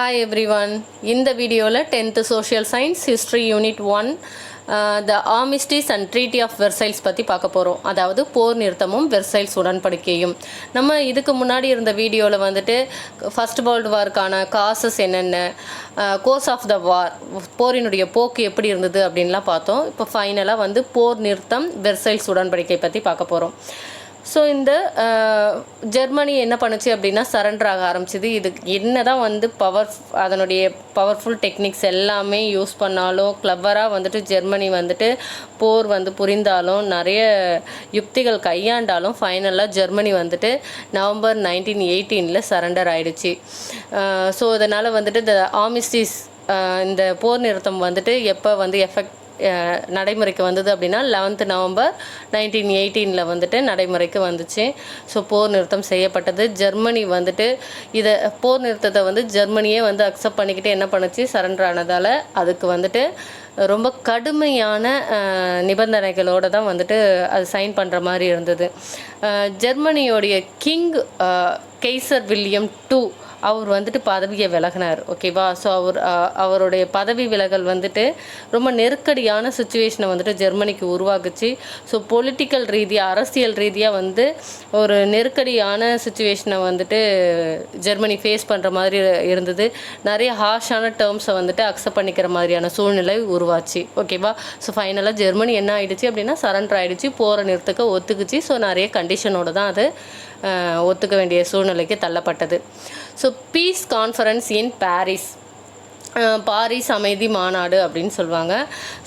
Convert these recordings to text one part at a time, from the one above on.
Hi every one இந்த வீடியோவில் tenth social science history unit one the armistice and treaty of Versailles பற்றி பார்க்க போகிறோம் அதாவது போர் நிறுத்தமும் வெர்சைல்ஸ் உடன்படிக்கையும். நம்ம இதுக்கு முன்னாடி இருந்த வீடியோவில் வந்துட்டு ஃபஸ்ட் வேர்ல்டு வார்க்கான காசஸ் என்னென்ன கோர்ஸ் ஆஃப் த வார் போரினுடைய போக்கு எப்படி இருந்தது அப்படின்லாம் பார்த்தோம். இப்போ ஃபைனலாக வந்து போர் நிறுத்தம் வெர்சைல்ஸ் உடன்படிக்கை பற்றி பார்க்க போகிறோம் ஸோ இந்த uh, ஜெர்மனி என்ன பண்ணுச்சு அப்படின்னா சரண்டர் ஆக ஆரம்பிச்சிது. இது என்ன தான் வந்து பவர் அதனுடைய பவர்ஃபுல் டெக்னிக்ஸ் எல்லாமே யூஸ் பண்ணாலும் கிளவராக வந்துட்டு ஜெர்மனி வந்துட்டு போர் வந்து புரிந்தாலும் நிறைய யுக்திகள் கையாண்டாலும் ஃபைனலாக ஜெர்மனி வந்துட்டு நவம்பர் நைன்டீன் எயிட்டீனில் சரண்டர் ஆயிடுச்சு. Uh, ஸோ இதனால் வந்துட்டு இந்த ஆமிஸ்டிஸ் uh, இந்த போர் நிறுத்தம் வந்துட்டு எப்போ வந்து எஃபெக்ட் நடைமுறைக்கு வந்தது அப்படின்னா லெவன்த்து நவம்பர் நைன்டீன் எயிட்டீனில் வந்துட்டு நடைமுறைக்கு வந்துச்சு. ஸோ போர் நிறுத்தம் செய்யப்பட்டது. ஜெர்மனி வந்துட்டு இதை போர் நிறுத்தத்தை வந்து ஜெர்மனியே வந்து அக்செப்ட் பண்ணிக்கிட்டு என்ன பண்ணுச்சு? சரண்டர் ஆனதால் அதுக்கு வந்துட்டு ரொம்ப கடுமையான நிபந்தனைகளோடு தான் வந்துட்டு அது சைன் பண்ணுற மாதிரி இருந்தது. ஜெர்மனியோடைய கிங் கெய்சர் வில்லியம் டூ அவர் வந்துட்டு பதவியை விலகினார் ஓகேவா ஸோ அவர் அவருடைய பதவி விலகல் வந்துட்டு ரொம்ப நெருக்கடியான சுச்சுவேஷனை வந்துட்டு ஜெர்மனிக்கு உருவாக்குச்சு. ஸோ பொலிட்டிக்கல் ரீதியாக அரசியல் ரீதியாக வந்து ஒரு நெருக்கடியான சுச்சுவேஷனை வந்துட்டு ஜெர்மனி ஃபேஸ் பண்ணுற மாதிரி இருந்தது. நிறைய ஹார்ஷான டேர்ம்ஸை வந்துட்டு அக்செப்ட் பண்ணிக்கிற மாதிரியான சூழ்நிலை உருவாச்சு ஓகேவா ஸோ ஃபைனலாக ஜெர்மனி என்ன ஆயிடுச்சு அப்படின்னா சரண்டர் ஆயிடுச்சு போகிற நிறுத்துக்க ஒத்துக்குச்சு. ஸோ நிறைய கண்டிஷனோடு தான் அது ஒத்துக்க வேண்டிய சூழ்நிலைக்கு தள்ளப்பட்டது. So peace conference in Paris Paris அமைதி மாநாடு அப்படின்னு சொல்லுவாங்க.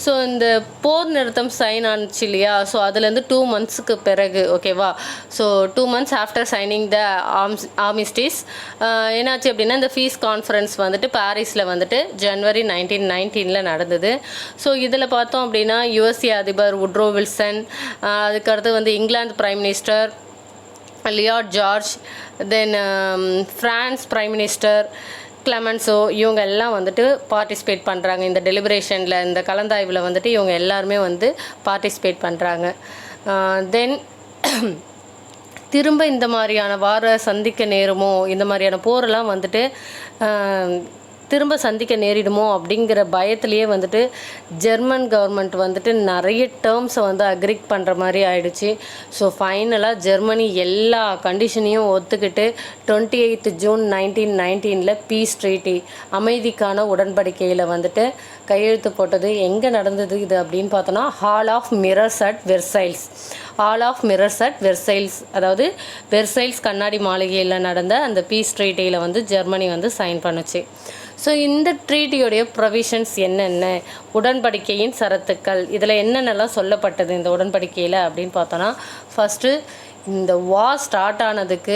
ஸோ இந்த போர் நிறுத்தம் சைன் ஆனிச்சு இல்லையா? ஸோ அதுலேருந்து டூ மந்த்ஸுக்கு பிறகு ஓகேவா so two months after signing the arms armistice என்னாச்சு அப்படின்னா இந்த ஃபீஸ் கான்ஃபரன்ஸ் வந்துட்டு பாரிஸில் வந்துட்டு ஜனவரி நைன்டீன் நைன்டீனில் நடந்தது. ஸோ இதில் பார்த்தோம் அப்படின்னா யுஎஸ்ஏ அதிபர் உட்ரோ வில்சன் அதுக்கடுத்து வந்து England prime minister Lloyd George then France prime minister Clemenceau இவங்க எல்லாம் வந்துட்டு பார்ட்டிசிபேட் பண்ணுறாங்க இந்த டெலிபரேஷனில் இந்த கலந்தாய்வில் வந்துட்டு இவங்க எல்லாருமே வந்து பார்ட்டிசிபேட் பண்ணுறாங்க தென் திரும்ப இந்த மாதிரியான வார சந்திக்க நேருமோ இந்த மாதிரியான போரெல்லாம் வந்துட்டு திரும்ப சந்திக்க நேரிடுமோ அப்படிங்கிற பயத்துலேயே வந்துட்டு ஜெர்மன் கவர்மெண்ட் வந்துட்டு நிறைய டேர்ம்ஸை வந்து அக்ரிக் பண்ணுற மாதிரி ஆயிடுச்சு. ஸோ ஃபைனலாக ஜெர்மனி எல்லா கண்டிஷனையும் ஒத்துக்கிட்டு டுவெண்ட்டி எயித் ஜூன் நைன்டீன் நைன்டீனில் பீஸ் ட்ரீட்டி அமைதிக்கான உடன்படிக்கையில் வந்துட்டு கையெழுத்து போட்டது. எங்கே நடந்தது இது அப்படின்னு பார்த்தோன்னா hall of mirrors at Versailles all of mirrors at Versailles அதாவது வெர்சைல்ஸ் கண்ணாடி மாளிகையில் நடந்த அந்த பீஸ் ட்ரீட்டியில் வந்து ஜெர்மனி வந்து சைன் பண்ணுச்சு. ஸோ இந்த ட்ரீட்டியோடைய ப்ரொவிஷன்ஸ் என்னென்ன? உடன்படிக்கையின் சரத்துக்கள். இதில் என்னென்னலாம் சொல்லப்பட்டது இந்த உடன்படிக்கையில் அப்படின்னு பார்த்தோன்னா ஃபஸ்ட்டு இந்த வா ஸ்டார்ட் ஆனதுக்கு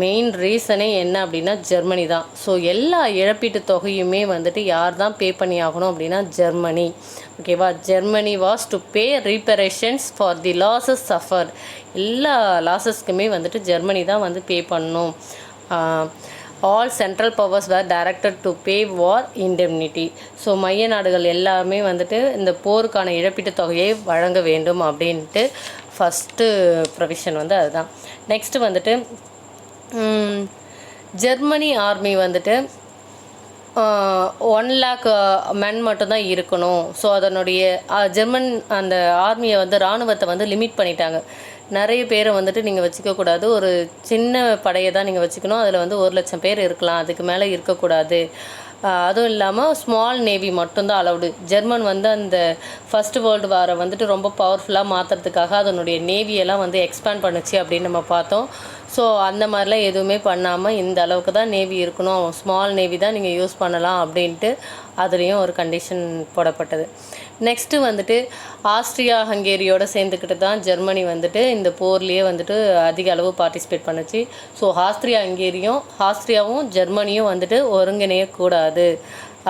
மெயின் ரீசனே என்ன அப்படின்னா ஜெர்மனி தான். ஸோ எல்லா இழப்பீட்டு தொகையுமே வந்துட்டு யார் தான் பே பண்ணி ஆகணும் அப்படின்னா ஜெர்மனி. ஓகேவா Germany was to pay reparations for the losses suffer எல்லா லாசஸ்க்குமே வந்துட்டு ஜெர்மனி தான் வந்து பே பண்ணணும் all central powers were directed to pay war indemnity so மைய நாடுகள் எல்லாமே வந்துட்டு இந்த போருக்கான இழப்பீட்டுத் தொகையை வழங்க வேண்டும் அப்படின்ட்டு ஃபஸ்ட்டு ப்ரொவிஷன் வந்து அதுதான். நெக்ஸ்ட்டு வந்துட்டு ஜெர்மனி ஆர்மி வந்துட்டு ஒன் லேக் மென் மட்டும்தான் இருக்கணும். ஸோ அதனுடைய ஜெர்மன் அந்த ஆர்மியை வந்து இராணுவத்தை வந்து லிமிட் பண்ணிட்டாங்க. நிறைய பேரை வந்துட்டு நீங்கள் வச்சுக்கக்கூடாது ஒரு சின்ன படையை தான் நீங்கள் வச்சுக்கணும். அதில் வந்து ஒரு லட்சம் பேர் இருக்கலாம். அதுக்கு மேலே இருக்கக்கூடாது அதுவும் இல்லாமல் ஸ்மால் நேவி மட்டும்தான் அலவுடு ஜெர்மன் வந்து அந்த ஃபர்ஸ்ட் வேர்ல்டு வாரை வந்துட்டு ரொம்ப பவர்ஃபுல்லாக மாற்றுறதுக்காக அதனுடைய நேவியெல்லாம் வந்து எக்ஸ்பேண்ட் பண்ணுச்சு அப்படின்னு நம்ம பார்த்தோம். ஸோ அந்த மாதிரிலாம் எதுவுமே பண்ணாமல் இந்த அளவுக்கு தான் நேவி இருக்கணும். ஸ்மால் நேவி தான் நீங்கள் யூஸ் பண்ணலாம் அப்படின்ட்டு அதுலேயும் ஒரு கண்டிஷன் போடப்பட்டது. நெக்ஸ்ட்டு வந்துட்டு ஆஸ்திரியா ஹங்கேரியோட சேர்ந்துக்கிட்டு தான் ஜெர்மனி வந்துட்டு இந்த போர்லேயே வந்துட்டு அதிக அளவு பார்ட்டிசிபேட் பண்ணுச்சு. ஸோ ஆஸ்திரியா ஹங்கேரியும் ஆஸ்திரியாவும் ஜெர்மனியும் வந்துட்டு ஒருங்கிணையக்கூடாது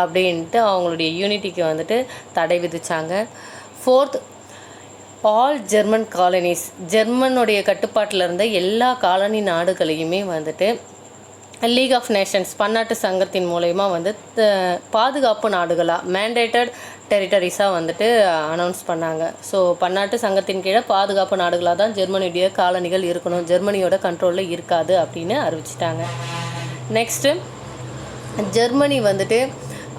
அப்படின்ட்டு அவங்களுடைய யூனிட்டிக்கு வந்துட்டு தடை விதிச்சாங்க. ஃபோர்த் ஆல் ஜெர்மன் காலனிஸ் ஜெர்மனுடைய கட்டுப்பாட்டில் இருந்த எல்லா காலனி நாடுகளையுமே வந்துட்டு லீக் ஆஃப் நேஷன்ஸ் பன்னாட்டு சங்கத்தின் மூலயமா வந்து பாதுகாப்பு நாடுகளாக மேண்டேட்டட் டெரிட்டரிஸாக வந்துட்டு அனௌன்ஸ் பண்ணாங்க. ஸோ பன்னாட்டு சங்கத்தின் கீழே பாதுகாப்பு நாடுகளாக தான் ஜெர்மனியுடைய காலனிகள் இருக்கணும் ஜெர்மனியோட கண்ட்ரோலில் இருக்காது அப்படின்னு அறிவிச்சிட்டாங்க. நெக்ஸ்ட்டு ஜெர்மனி வந்துட்டு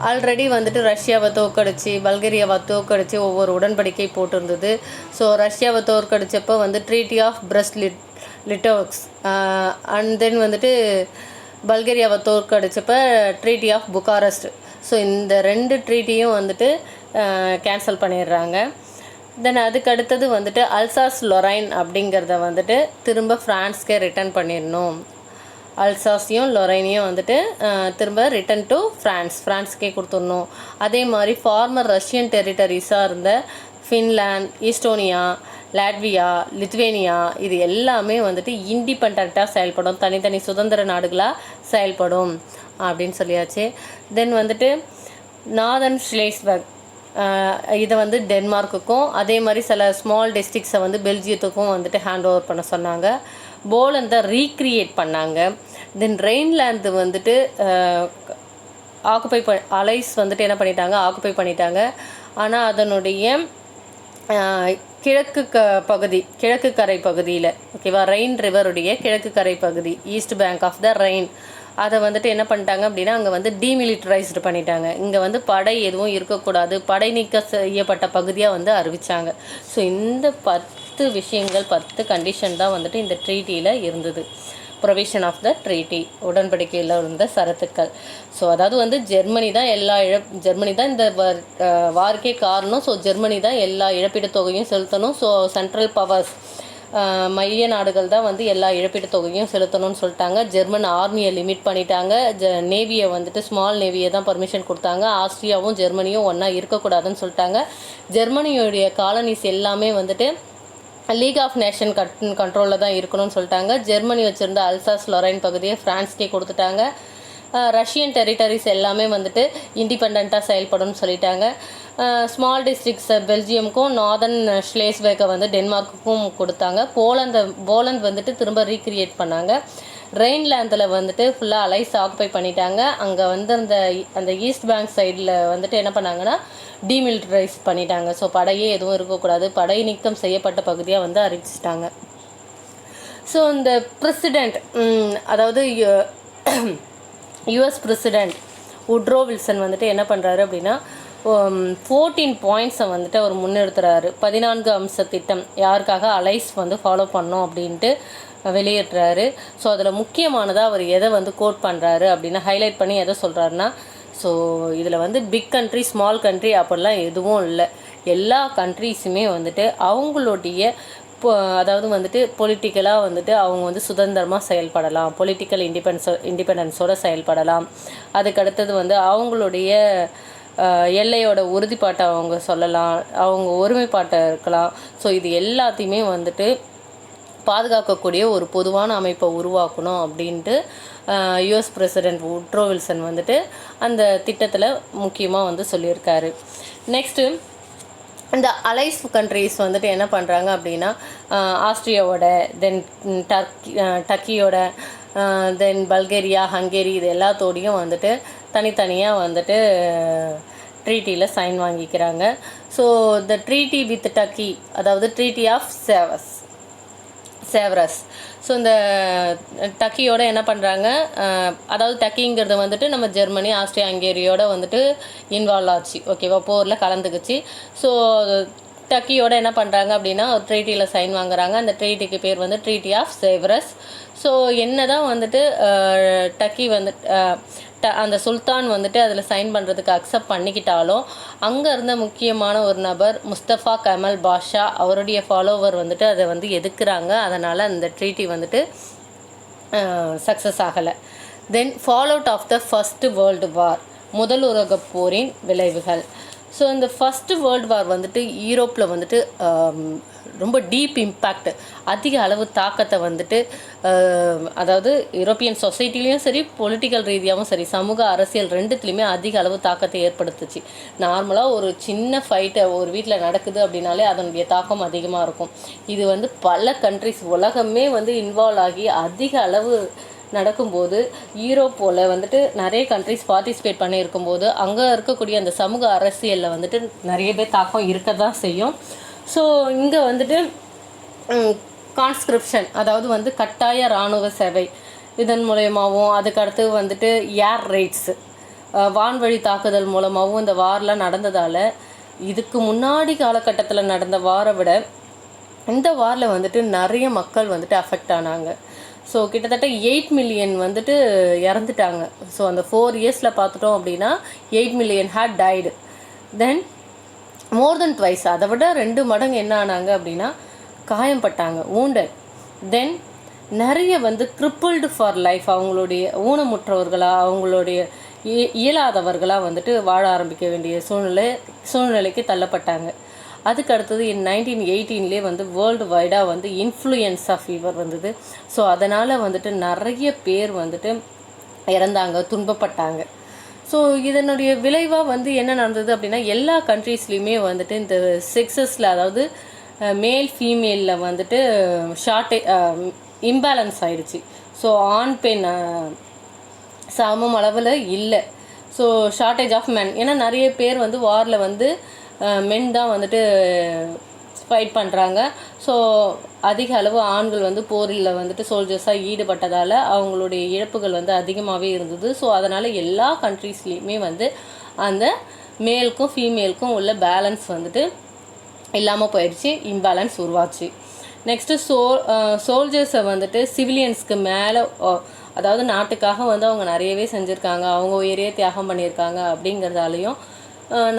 ஆல்ரெடி வந்துட்டு ரஷ்யாவை தோக்கடிச்சு பல்கேரியாவை தோக்கடிச்சு ஒவ்வொரு உடன்படிக்கை போட்டிருந்தது. ஸோ ரஷ்யாவை தோற்கடிச்சப்போ வந்து treaty of Brest lit Litovsk and then வந்துட்டு பல்கேரியாவை தோற்கடிச்சப்போ ட்ரீட்டி ஆஃப் புக்காரஸ்ட் ஸோ இந்த ரெண்டு ட்ரீட்டியும் வந்துட்டு கேன்சல் பண்ணிடுறாங்க. தென் அதுக்கு அடுத்தது வந்துட்டு அல்சாஸ் லொரைன் அப்படிங்கிறத வந்துட்டு திரும்ப ஃப்ரான்ஸ்க்கே ரிட்டர்ன் பண்ணிடணும். அல்சாஸையும் லொரைனையும் வந்துட்டு திரும்ப ரிட்டன் டு ஃப்ரான்ஸ் ஃப்ரான்ஸ்க்கே கொடுத்துடணும். அதே மாதிரி ஃபார்மர் ரஷ்யன் டெரிட்டரிஸாக இருந்த ஃபின்லாண்ட் ஈஸ்டோனியா லாட்வியா லித்வேனியா இது எல்லாமே வந்துட்டு இண்டிபெண்ட்டாக செயல்படும். தனித்தனி சுதந்திர நாடுகளாக செயல்படும் அப்படின்னு சொல்லியாச்சு. தென் வந்துட்டு நாதன் ஸ்லேஸ்பர்க் இதை வந்து டென்மார்க்குக்கும் அதே மாதிரி சில ஸ்மால் டிஸ்ட்ரிக்ஸை வந்து பெல்ஜியத்துக்கும் வந்துட்டு ஹேண்ட் ஓவர் பண்ண சொன்னாங்க. போலந்தை ரீக்ரியேட் பண்ணாங்க. தென் ரெயின்லேந்து வந்துட்டு ஆக்குப்பை ப அலைஸ் வந்துட்டு என்ன பண்ணிட்டாங்க ஆக்குப்பை பண்ணிட்டாங்க. ஆனால் அதனுடைய கிழக்கு க பகுதி கிழக்கு கரை பகுதியில் ஓகேவா ரெயின் ரிவருடைய கிழக்கு கரை பகுதி east bank of the Rhine அதை வந்துட்டு என்ன பண்ணிட்டாங்க அப்படின்னா அங்கே வந்து டீமிலிட்டரைஸ்டு பண்ணிட்டாங்க. இங்கே வந்து படை எதுவும் இருக்கக்கூடாது. படை நீக்க செய்யப்பட்ட பகுதியாக வந்து அறிவித்தாங்க ஸோ இந்த பத்து விஷயங்கள் பத்து கண்டிஷன் தான் வந்துட்டு இந்த ட்ரீட்டியில் இருந்தது. ப்ரொவிஷன் ஆஃப் த ட்ரீட்டி உடன்படிக்கையில் இருந்த சரத்துக்கள். ஸோ அதாவது வந்து ஜெர்மனி தான் எல்லா இழப் ஜெர்மனி தான் இந்த வர் அஹ் காரணம். ஸோ ஜெர்மனி தான் எல்லா இழப்பீட்டுத் தொகையும் செலுத்தணும். ஸோ சென்ட்ரல் பவர்ஸ் மைய நாடுகள் தான் வந்து எல்லா இழப்பீட்டுத் தொகையும் செலுத்தணும்னு சொல்லிட்டாங்க. ஜெர்மன் ஆர்மியை லிமிட் பண்ணிட்டாங்க. ஜ நேவியை வந்துட்டு ஸ்மால் நேவியை தான் பர்மிஷன் கொடுத்தாங்க. ஆஸ்திரியாவும் ஜெர்மனியும் ஒன்றா இருக்கக்கூடாதுன்னு சொல்லிட்டாங்க. ஜெர்மனியோடைய காலனிஸ் எல்லாமே வந்துட்டு லீக் ஆஃப் நேஷன் கட் கண்ட்ரோலில் தான் இருக்கணும்னு சொல்லிட்டாங்க. ஜெர்மனி வச்சுருந்த அல்சாஸ் லொரைன் பகுதியை ஃப்ரான்ஸ்க்கே கொடுத்துட்டாங்க. ரஷ்யன் டெரிட்டரிஸ் எல்லாமே வந்துட்டு இண்டிபெண்ட்டாக செயல்படும்னு சொல்லிட்டாங்க. ஸ்மால் டிஸ்ட்ரிக்ஸ் பெல்ஜியமுக்கும் நார்தர்ன் ஸ்லேஸ்பேக்கை வந்து டென்மார்க்குக்கும் கொடுத்தாங்க. போலந்து போலந்து வந்துட்டு திரும்ப ரீக்ரியேட் பண்ணாங்க. ரெயின்லேந்தில் வந்துட்டு ஃபுல்லாக அலைஸ் ஆக்குபை பண்ணிட்டாங்க. அங்கே வந்து அந்த அந்த ஈஸ்ட் பேங்க் சைடில் வந்துட்டு என்ன பண்ணாங்கன்னா டீமிலிட்டரைஸ் பண்ணிட்டாங்க. ஸோ படையே எதுவும் இருக்கக்கூடாது. படை நீக்கம் செய்யப்பட்ட பகுதியாக வந்து அறிவிச்சிட்டாங்க. ஸோ இந்த பிரசிடெண்ட் அதாவது யுஎஸ் பிரசிடெண்ட் உட்ரோ வில்சன் வந்துட்டு என்ன பண்ணுறாரு அப்படின்னா um, ஃபோர்டீன் பாயிண்ட்ஸை வந்துட்டு அவர் முன்னிறுத்துறாரு. பதினான்கு அம்ச திட்டம். யாருக்காக அலைஸ் வந்து ஃபாலோ பண்ணோம் அப்படின்ட்டு வெளியிடுறாரு. ஸோ அதில் முக்கியமானதாக அவர் எதை வந்து கோட் பண்ணுறாரு அப்படின்னா ஹைலைட் பண்ணி எதை சொல்கிறாருன்னா ஸோ இதில் வந்து பிக் கண்ட்ரி ஸ்மால் கண்ட்ரி அப்படிலாம் எதுவும் இல்லை. எல்லா கண்ட்ரீஸுமே வந்துட்டு அவங்களுடைய இப்போ அதாவது வந்துட்டு பொலிட்டிக்கலாக வந்துட்டு அவங்க வந்து சுதந்திரமாக செயல்படலாம். பொலிட்டிக்கல் இண்டிபெண்டன்ஸ் இண்டிபெண்டன்ஸோட செயல்படலாம். அதுக்கு அடுத்தது வந்து அவங்களுடைய எல்லையோட உறுதிப்பாட்டை அவங்க சொல்லலாம். அவங்க ஒருமைப்பாட்டை இருக்கலாம். ஸோ இது எல்லாத்தையுமே வந்துட்டு பாதுகாக்கக்கூடிய ஒரு பொதுவான அமைப்பை உருவாக்கணும் அப்படின்ட்டு யுஎஸ் பிரசிடென்ட் உட்ரோ வில்சன் வந்துட்டு அந்த திட்டத்தில் முக்கியமாக வந்து சொல்லியிருக்காரு. நெக்ஸ்ட்டு இந்த அலைஸ் கண்ட்ரீஸ் வந்துட்டு என்ன பண்ணுறாங்க அப்படின்னா ஆஸ்திரியாவோட தென் டர்க்கி டர்க்கியோட தென் பல்கேரியா ஹங்கேரி இது எல்லாத்தோடையும் வந்துட்டு தனித்தனியாக வந்துட்டு ட்ரீட்டியில் சைன் வாங்கிக்கிறாங்க. So the treaty with Turkey அதாவது ட்ரீட்டி ஆஃப் சேவஸ் சேவரஸ். ஸோ இந்த டக்கியோட என்ன பண்ணுறாங்க அதாவது டக்கிங்கிறது வந்துட்டு நம்ம ஜெர்மனி ஆஸ்திரியா ஹங்கேரியோட வந்துட்டு இன்வால்வ் ஆச்சு. ஓகேவா போரில் கலந்துக்குச்சு. ஸோ டக்கியோட என்ன பண்ணுறாங்க அப்படின்னா ஒரு ட்ரீட்டியில் சைன் வாங்குறாங்க. அந்த ட்ரீட்டிக்கு பேர் வந்து ட்ரீட்டி ஆஃப் சேவரஸ் ஸோ என்ன தான் வந்துட்டு டக்கி வந்து அந்த சுல்தான் வந்துட்டு அதில் சைன் பண்ணுறதுக்கு அக்செப்ட் பண்ணிக்கிட்டாலும் அங்கே இருந்த முக்கியமான ஒரு நபர் முஸ்தஃபா கமல் பாஷா அவருடைய ஃபாலோவர் வந்துட்டு அதை வந்து எதுக்குறாங்க அதனால் அந்த ட்ரீட்டி வந்துட்டு சக்ஸஸ் ஆகலை. Then fall out of the first world war முதல் உலகப் போரின் விளைவுகள். ஸோ இந்த ஃபஸ்ட்டு வேர்ல்டு வார் வந்துட்டு யூரோப்பில் வந்துட்டு um, ரொம்ப டீப் இம்பேக்ட் அதிக அளவு தாக்கத்தை வந்துட்டு um, அதாவது யூரோப்பியன் சொசைட்டிலையும் சரி பொலிட்டிக்கல் ரீதியாகவும் சரி சமூக அரசியல் ரெண்டுத்துலேயுமே அதிக அளவு தாக்கத்தை ஏற்படுத்துச்சு. நார்மலாக ஒரு சின்ன ஃபைட்டை ஒரு வீட்டில் நடக்குது அப்படின்னாலே அதனுடைய தாக்கம் அதிகமாக இருக்கும். இது வந்து பல கண்ட்ரிஸ் உலகமே வந்து இன்வால்வ் ஆகி அதிக அளவு நடக்கும்போது யூரோப்போல் வந்துட்டு நிறைய கண்ட்ரிஸ் பார்ட்டிசிபேட் பண்ணியிருக்கும் போது அங்கே இருக்கக்கூடிய அந்த சமூக அரசியலில் வந்துட்டு நிறைய பேர் தாக்கம் இருக்க தான் செய்யும். ஸோ இங்கே வந்துட்டு கான்ஸ்கிரிப்ஷன் அதாவது வந்து கட்டாய இராணுவ சேவை இதன் மூலயமாவும் அதுக்கடுத்து வந்துட்டு ஏர் ரைட்ஸு வான்வழி தாக்குதல் மூலமாகவும் இந்த வார்லாம் நடந்ததால் இதுக்கு முன்னாடி காலகட்டத்தில் நடந்த வாரை விட இந்த வாரில் வந்துட்டு நிறைய மக்கள் வந்துட்டு அஃபெக்ட் ஆனாங்க. ஸோ கிட்டத்தட்ட எயிட் மில்லியன் வந்துட்டு இறந்துட்டாங்க. ஸோ அந்த ஃபோர் இயர்ஸில் பார்த்துட்டோம் அப்படின்னா eight million had died then more than twice அதை விட ரெண்டு மடங்கு என்ன ஆனாங்க அப்படின்னா காயம்பட்டாங்க ஊண்டல் தென் நிறைய வந்து கிரிப்பிள்டு ஃபார் லைஃப் அவங்களுடைய ஊனமுற்றவர்களாக அவங்களுடைய இயலாதவர்களாக வந்துட்டு வாழ ஆரம்பிக்க வேண்டிய சூழ்நிலை சூழ்நிலைக்கு தள்ளப்பட்டாங்க. அதுக்கு அடுத்தது இன் நைன்டீன் எயிட்டீன்லேயே வந்து வேர்ல்டு வைடாக வந்து இன்ஃப்ளூயன்ஸா ஃபீவர் வந்தது. ஸோ அதனால் வந்துட்டு நிறைய பேர் வந்துட்டு இறந்தாங்க துன்பப்பட்டாங்க. ஸோ இதனுடைய விளைவாக வந்து என்ன நடந்தது அப்படின்னா எல்லா கண்ட்ரீஸ்லேயுமே வந்துட்டு இந்த செக்ஸஸில் அதாவது மேல் ஃபீமேலில் வந்துட்டு ஷார்ட்டே இம்பேலன்ஸ் ஆயிடுச்சு. ஸோ ஆண் பெண் சமம் அளவில் இல்லை. ஸோ ஷார்ட்டேஜ் ஆஃப் மேன் ஏன்னா நிறைய பேர் வந்து வாரில் வந்து மென் தான் வந்துட்டு ஃபைட் பண்ணுறாங்க ஸோ அதிக அளவு ஆண்கள் வந்து போரில் வந்துட்டு சோல்ஜர்ஸாக ஈடுபட்டதால் அவங்களுடைய இழப்புகள் வந்து அதிகமாகவே இருந்தது. ஸோ அதனால் எல்லா கண்ட்ரீஸ்லேயுமே வந்து அந்த மேலுக்கும் ஃபீமேலுக்கும் உள்ள பேலன்ஸ் வந்துட்டு இல்லாமல் போயிடுச்சு இம்பேலன்ஸ் உருவாச்சு. நெக்ஸ்ட்டு சோ சோல்ஜர்ஸை வந்துட்டு சிவிலியன்ஸ்க்கு மேலே அதாவது நாட்டுக்காக வந்து அவங்க நிறையவே செஞ்சுருக்காங்க. அவங்க உயிரையே தியாகம் பண்ணியிருக்காங்க அப்படிங்கிறதாலையும்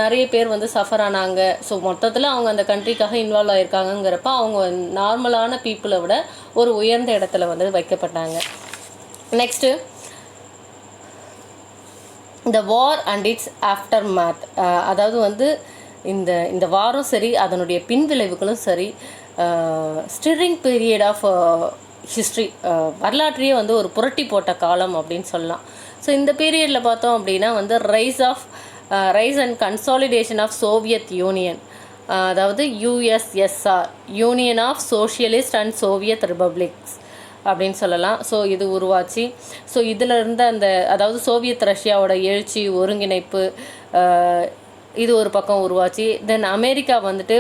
நிறைய பேர் வந்து சஃபர் ஆனாங்க. ஸோ மொத்தத்தில் அவங்க அந்த கண்ட்ரிக்காக இன்வால்வ் ஆகிருக்காங்கங்கிறப்ப அவங்க நார்மலான பீப்புளை விட ஒரு உயர்ந்த இடத்துல வந்து வைக்கப்பட்டாங்க. நெக்ஸ்ட்டு இந்த war and its aftermath அதாவது வந்து இந்த இந்த வாரம் சரி அதனுடைய பின்விளைவுகளும் சரி ஸ்டிரிங் பீரியட் ஆஃப் ஹிஸ்ட்ரி வரலாற்றையே வந்து ஒரு புரட்டி போட்ட காலம் அப்படின்னு சொல்லலாம். ஸோ இந்த பீரியடில் பார்த்தோம் அப்படின்னா வந்து rise of rise and consolidation of Soviet Union அதாவது USSR union of socialist and Soviet republics அப்படின்னு சொல்லலாம். ஸோ இது உருவாச்சு. ஸோ இதில் இருந்த அந்த அதாவது சோவியத் ரஷ்யாவோட எழுச்சி ஒருங்கிணைப்பு இது ஒரு பக்கம் உருவாச்சு. தென் அமெரிக்கா வந்துட்டு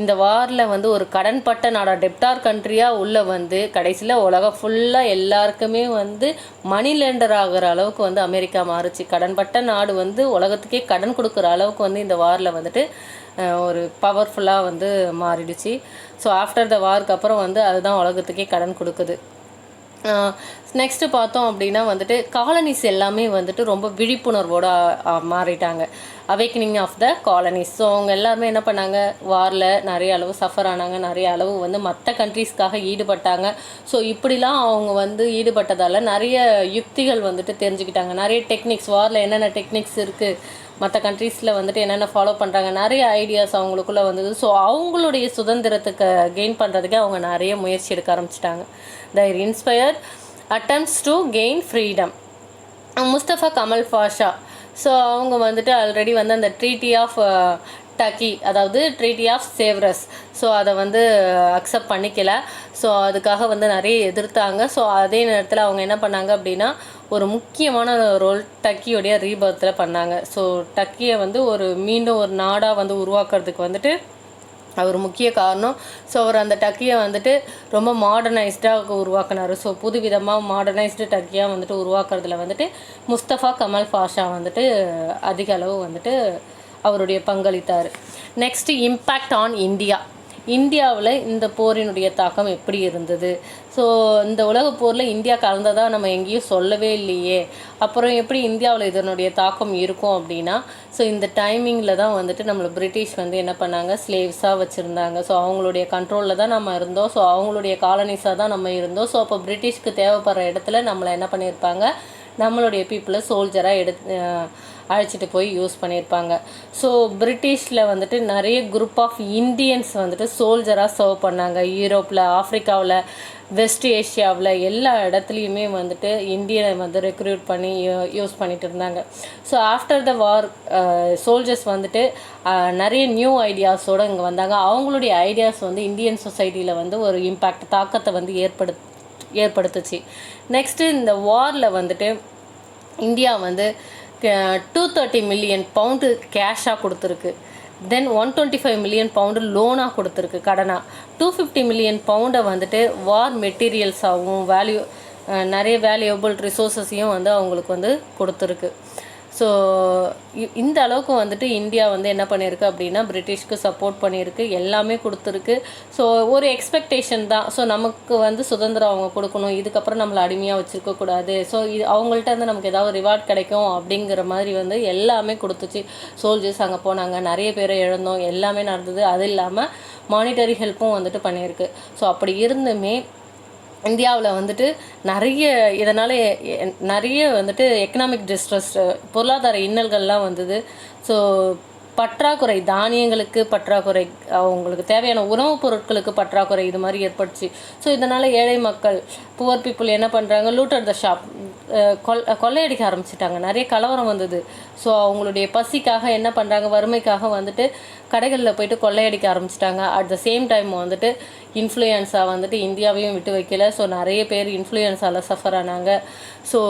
இந்த வாரில் வந்து ஒரு கடன்பட்ட நாடா டெப்டார் கண்ட்ரியாக உள்ள வந்து கடைசியில் உலகம் ஃபுல்லாக எல்லாருக்குமே வந்து மணி லெண்டர் ஆகிற அளவுக்கு வந்து அமெரிக்கா மாறுச்சு. கடன்பட்ட நாடு வந்து உலகத்துக்கே கடன் கொடுக்குற அளவுக்கு வந்து இந்த வாரில் வந்துட்டு ஒரு பவர்ஃபுல்லாக வந்து மாறிடுச்சு. ஸோ ஆஃப்டர் த வார்க்கு அப்புறம் வந்து அதுதான் உலகத்துக்கே கடன் கொடுக்குது. நெக்ஸ்ட்டு பார்த்தோம் அப்படின்னா வந்துட்டு காலனிஸ் எல்லாமே வந்துட்டு ரொம்ப விழிப்புணர்வோடு மாறிட்டாங்க. Awakening of the colonies so அவங்க எல்லாருமே என்ன பண்ணாங்க? வாரில் நிறைய அளவு சஃபர் ஆனாங்க. நிறைய அளவு வந்து மற்ற கண்ட்ரீஸ்க்காக ஈடுபட்டாங்க. ஸோ இப்படிலாம் அவங்க வந்து ஈடுபட்டதால் நிறைய யுக்திகள் வந்துட்டு தெரிஞ்சுக்கிட்டாங்க. நிறைய டெக்னிக்ஸ் வாரில் என்னென்ன டெக்னிக்ஸ் இருக்குது மற்ற கண்ட்ரீஸில் வந்துட்டு என்னென்ன ஃபாலோ பண்ணுறாங்க நிறைய ஐடியாஸ் அவங்களுக்குள்ளே வந்தது. ஸோ அவங்களுடைய சுதந்திரத்துக்கு கெயின் பண்ணுறதுக்கு அவங்க நிறைய முயற்சி எடுக்க ஆரம்பிச்சிட்டாங்க. Their inspired attempts to gain freedom Mustafa Kemal Pasha. So அவங்க வந்துட்டு ஆல்ரெடி வந்து அந்த ட்ரீட்டி ஆஃப் டக்கி அதாவது ட்ரீட்டி ஆஃப் சேவ்ரஸ் ஸோ அதை வந்து அக்செப்ட் பண்ணிக்கல. ஸோ அதுக்காக வந்து நிறைய எதிர்த்தாங்க. ஸோ அதே நேரத்தில் அவங்க என்ன பண்ணாங்க அப்படின்னா ஒரு முக்கியமான ரோல் டக்கியோடைய ரீபர்த்தில் பண்ணாங்க. ஸோ டக்கியை வந்து ஒரு மீண்டும் ஒரு நாடாக வந்து உருவாக்குறதுக்கு வந்துட்டு அவர் முக்கிய காரணம். ஸோ அவர் அந்த டக்கியை வந்துட்டு ரொம்ப மாடர்னைஸ்டாக உருவாக்குனார். ஸோ புதுவிதமாக மாடர்னைஸ்டு டக்கியாக வந்துட்டு உருவாக்குறதுல வந்துட்டு முஸ்தஃபா கமல் பாஷா வந்துட்டு அதிக அளவு வந்துட்டு அவருடைய பங்களித்தார். நெக்ஸ்ட் இம்பேக்ட் ஆன் இந்தியா இந்தியாவில் இந்த போரினுடைய தாக்கம் எப்படி இருந்தது? ஸோ இந்த உலக போரில் இந்தியா கலந்ததாக நம்ம எங்கேயும் சொல்லவே இல்லையே. அப்புறம் எப்படி இந்தியாவில் இதனுடைய தாக்கம் இருக்கும் அப்படின்னா ஸோ இந்த டைமிங்கில் தான் வந்துட்டு நம்மளை பிரிட்டிஷ் வந்து என்ன பண்ணாங்க? ஸ்லேவ்ஸாக வச்சுருந்தாங்க. ஸோ அவங்களுடைய கண்ட்ரோலில் தான் நம்ம இருந்தோம். ஸோ அவங்களுடைய காலனிஸாக தான் நம்ம இருந்தோம். ஸோ அப்போ பிரிட்டிஷ்க்கு தேவைப்படுற இடத்துல நம்மளை என்ன பண்ணியிருப்பாங்க? நம்மளுடைய பீப்புளை சோல்ஜராக எடு அழைச்சிட்டு போய் யூஸ் பண்ணியிருப்பாங்க. ஸோ பிரிட்டிஷில் வந்துட்டு நிறைய குரூப் ஆஃப் இந்தியன்ஸ் வந்துட்டு சோல்ஜராக சர்வ் பண்ணாங்க. யூரோப்பில் ஆஃப்ரிக்காவில் வெஸ்ட் ஏஷியாவில் எல்லா இடத்துலையுமே வந்துட்டு இந்தியனை வந்து ரெக்ரூட் பண்ணி யூஸ் பண்ணிட்டு இருந்தாங்க. So after the war soldiers வந்துட்டு நிறைய நியூ ஐடியாஸோடு இங்கே வந்தாங்க. அவங்களுடைய ஐடியாஸ் வந்து இந்தியன் சொசைட்டியில் வந்து ஒரு இம்பேக்ட் தாக்கத்தை வந்து ஏற்படுத் ஏற்படுத்துச்சு. நெக்ஸ்ட்டு இந்த வாரில் வந்துட்டு இந்தியா வந்து டூ தேர்ட்டி மில்லியன் பவுண்டு கேஷாக கொடுத்துருக்கு. Then one twenty five million pound லோனாக கொடுத்துருக்கு கடனாக டூ ஃபிஃப்டி மில்லியன் பவுண்டை வந்துட்டு வார் மெட்டீரியல்ஸாகவும் வேல்யூ நிறைய வேல்யூபிள் ரிசோர்ஸஸையும் வந்து அவங்களுக்கு வந்து கொடுத்துருக்கு. ஸோ இந்த அளவுக்கு வந்துட்டு இந்தியா வந்து என்ன பண்ணியிருக்கு அப்படின்னா பிரிட்டிஷ்க்கு சப்போர்ட் பண்ணியிருக்கு எல்லாமே கொடுத்துருக்கு. ஸோ ஒரு எக்ஸ்பெக்டேஷன் தான். ஸோ நமக்கு வந்து சுதந்திரம் அவங்க கொடுக்கணும். இதுக்கப்புறம் நம்மளை அடிமையாக வச்சுருக்கக்கூடாது ஸோ இது அவங்கள்ட்ட வந்து நமக்கு ஏதாவது ரிவார்ட் கிடைக்கும் அப்படிங்கிற மாதிரி வந்து எல்லாமே கொடுத்துச்சு. சோல்ஜர்ஸ் அங்கே போனாங்க. நிறைய பேரை இழந்தோம். எல்லாமே நடந்தது. அது இல்லாமல் மானிட்டரி ஹெல்ப்பும் வந்துட்டு பண்ணியிருக்கு. ஸோ அப்படி இருந்துமே இந்தியாவில் வந்துட்டு நிறைய இதனால் நிறைய வந்துட்டு எக்கனாமிக் டிஸ்ட்ரெஸ் பொருளாதார இன்னல்கள்லாம் வந்தது. ஸோ பற்றாக்குறை தானியங்களுக்கு பற்றாக்குறை அவங்களுக்கு தேவையான உணவுப் பொருட்களுக்கு பற்றாக்குறை இது மாதிரி ஏற்பட்டுச்சு. ஸோ இதனால் ஏழை மக்கள் புவர் பீப்புள் என்ன பண்ணுறாங்க லூட் அட் த ஷாப் கொல் கொள்ளையடிக்க ஆரம்பிச்சிட்டாங்க. நிறைய கலவரம் வந்தது. ஸோ அவங்களுடைய பசிக்காக என்ன பண்ணுறாங்க வறுமைக்காக வந்துட்டு கடைகளில் போயிட்டு கொள்ளையடிக்க ஆரம்பிச்சிட்டாங்க. அட் த சேம் டைம் வந்துட்டு இன்ஃப்ளூயன்ஸாக வந்துட்டு இந்தியாவையும் விட்டு வைக்கல. ஸோ நிறைய பேர் இன்ஃப்ளூயன்ஸால் சஃபர் ஆனாங்க. ஸோ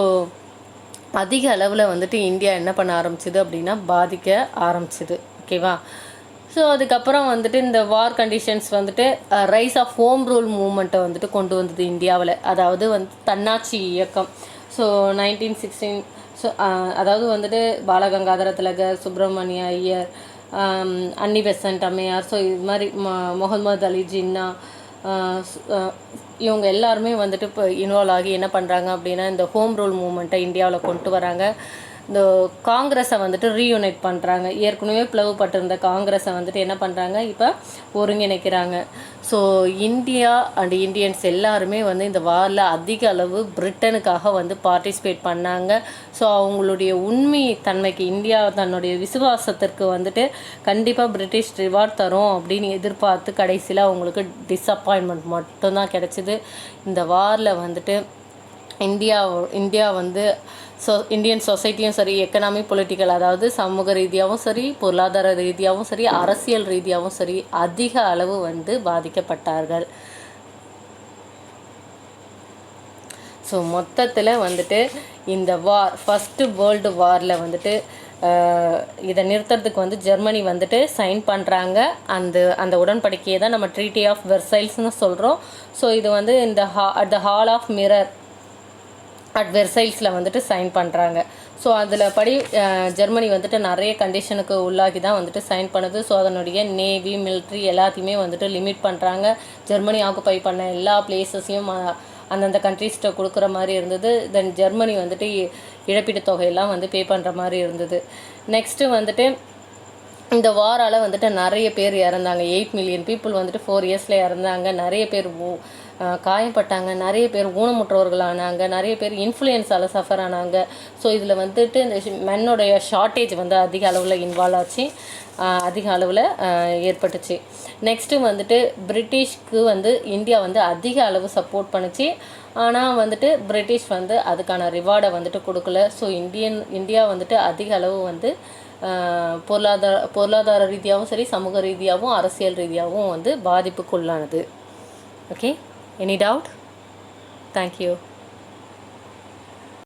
அதிக அளவில் வந்துட்டு இந்தியா என்ன பண்ண ஆரம்பிச்சிது அப்படின்னா பாதிக்க ஆரம்பிச்சிது. ஓகேவா ஸோ அதுக்கப்புறம் வந்துட்டு இந்த வார் கண்டிஷன்ஸ் வந்துட்டு ரைஸ் ஆஃப் ஹோம் ரூல் மூமெண்ட்டை வந்துட்டு கொண்டு வந்தது இந்தியாவில். அதாவது வந்து தன்னாட்சி இயக்கம். ஸோ நைன்டீன் சிக்ஸ்டீன் ஸோ அதாவது வந்துட்டு பாலகங்காதர திலகர் சுப்பிரமணிய ஐயர் அன்னி பெசன்ட் அம்மையார் ஸோ இது மாதிரி ம முகமது அலி ஜின்னா இவங்க எல்லாருமே வந்துட்டு இப்போ இன்வால்வ் ஆகி என்ன பண்ணுறாங்க அப்படின்னா இந்த ஹோம் ரூல் மூமெண்ட்டை இந்தியாவில் கொண்டு வராங்க. இந்த காங்கிரஸை வந்துட்டு ரீயூனைட் பண்ணுறாங்க ஏற்கனவே பிளவுபட்டிருந்த காங்கிரஸை வந்துட்டு என்ன பண்ணுறாங்க இப்போ ஒருங்கிணைக்கிறாங்க. ஸோ இந்தியா அண்ட் இந்தியன்ஸ் எல்லாருமே வந்து இந்த வாரில் அதிக அளவு பிரிட்டனுக்காக வந்து பார்ட்டிசிபேட் பண்ணாங்க. ஸோ அவங்களுடைய உண்மை தன்மைக்கு இந்தியா தன்னுடைய விசுவாசத்திற்கு வந்துட்டு கண்டிப்பாக பிரிட்டிஷ் ரிவார்ட் தரும் அப்படின்னு எதிர்பார்த்து கடைசியில் அவங்களுக்கு டிஸப்பாயின்மெண்ட் மட்டும்தான் கிடச்சிது. இந்த வாரில் வந்துட்டு இந்தியா இந்தியா வந்து சொ இந்தியன் சொசைட்டியும் சரி எக்கனாமி பொலிட்டிக்கல் அதாவது சமூக ரீதியாகவும் சரி பொருளாதார ரீதியாகவும் சரி அரசியல் ரீதியாகவும் சரி அதிக அளவு வந்து பாதிக்கப்பட்டார்கள். ஸோ மொத்தத்தில் வந்துட்டு இந்த வார் ஃபஸ்ட்டு வேர்ல்டு வாரில் வந்துட்டு இதை நிறுத்துறதுக்கு வந்து ஜெர்மனி வந்துட்டு சைன் பண்ணுறாங்க அந்த அந்த உடன்படிக்கையை தான் நம்ம ட்ரீட்டி ஆஃப் வெர்சைல்ஸ்னு சொல்கிறோம் ஸோ இது வந்து இந்த ஹா at the hall of mirror at வெர்சைல்ஸில் வந்துட்டு சைன் பண்ணுறாங்க ஸோ அதில் படி ஜெர்மனி வந்துட்டு நிறைய கண்டிஷனுக்கு உள்ளாகி தான் வந்துட்டு சைன் பண்ணுது. ஸோ அதனுடைய நேவி மிலிட்ரி எல்லாத்தையுமே வந்துட்டு லிமிட் பண்ணுறாங்க ஜெர்மனி ஆக்குப்பை பண்ண எல்லா பிளேசஸையும் அந்தந்த கண்ட்ரீஸ்கிட்ட கொடுக்குற மாதிரி இருந்தது. தென் ஜெர்மனி வந்துட்டு இ- இழப்பீட்டுத் தொகையெல்லாம் வந்து பே பண்ணுற மாதிரி இருந்தது. நெக்ஸ்ட்டு வந்துட்டு இந்த வாரால் வந்துட்டு நிறைய பேர் இறந்தாங்க. எயிட் மில்லியன் பீப்புள் வந்துட்டு ஃபோர் இயர்ஸில் இறந்தாங்க. நிறைய பேர் ஊ- காயப்பட்டாங்க. நிறைய பேர் ஊனமுற்றவர்கள் ஆனாங்க நிறைய பேர் இன்ஃப்ளூயன்ஸால் சஃபர் ஆனாங்க. ஸோ இதில் வந்துட்டு இந்த மென்னோடைய ஷார்ட்டேஜ் வந்து அதிக அளவில் இன்வால்வ் ஆச்சு. அதிக அளவில் ஏற்பட்டுச்சு. நெக்ஸ்ட்டு வந்துட்டு பிரிட்டிஷ்க்கு வந்து இந்தியா வந்து அதிக அளவு சப்போர்ட் பண்ணுச்சு. ஆனால் வந்துட்டு பிரிட்டிஷ் வந்து அதுக்கான ரிவார்டை வந்துட்டு கொடுக்கல. ஸோ இந்தியன் இந்தியா வந்துட்டு அதிக அளவு வந்து பொருளாதார பொருளாதார ரீதியாகவும் சரி சமூக ரீதியாகவும் அரசியல் ரீதியாகவும் வந்து பாதிப்புக்குள்ளானது. Okay Any doubt? Thank you.